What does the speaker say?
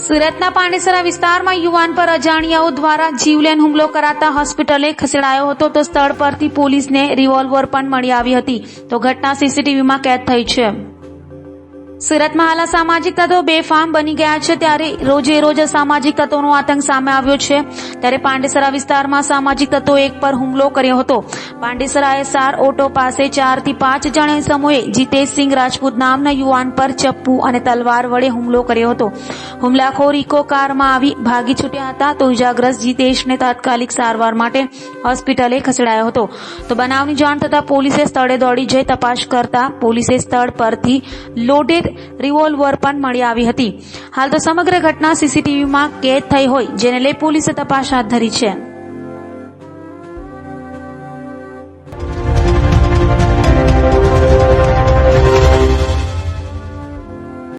સુરતના પાંડેસરા વિસ્તારમાં યુવાન પર અજાણ્યાઓ દ્વારા જીવલેણ હુમલો કરાતા હોસ્પિટલે ખસેડાયો હતો તો સ્થળ પરથી પોલીસને રિવોલ્વર પણ મળી આવી હતી. તો ઘટના સીસીટીવીમાં કેદ થઈ છે. સુરતમાં હાલ સામાજિક તત્વો બેફામ બની ગયા છે. ત્યારે રોજે રોજ સામાજિક તત્વોનો આતંક સામે આવ્યો છે. ત્યારે પાંડેસરા વિસ્તારમાં સામાજિક તત્વો એક પર હુમલો કર્યો હતો. પાંડેસરા એસઆર ઓટો પાસે ચારથી પાંચ જણ સમૂહે જીતેશસિંહ રાજપૂત નામના યુવાન પર ચપ્પુ અને તલવાર વડે હુમલો કર્યો હતો. હુમલાખોર ઇકો કારમાં આવી ભાગી છૂટ્યા હતા તો ઇજાગ્રસ્ત જીતેશને તાત્કાલિક સારવાર માટે હોસ્પિટલે ખસેડાયો હતો. તો બનાવની જાણ થતાં પોલીસે સ્થળે દોડી જઈ તપાસ કરતા પોલીસે સ્થળ પરથી લોડેડ રિવોલ્વર પણ મળી આવી હતી. હાલ તો સમગ્ર ઘટના સીસીટીવીમાં કેદ થઈ હોય, જેને લઈ પોલીસે તપાસ હાથ ધરી છે.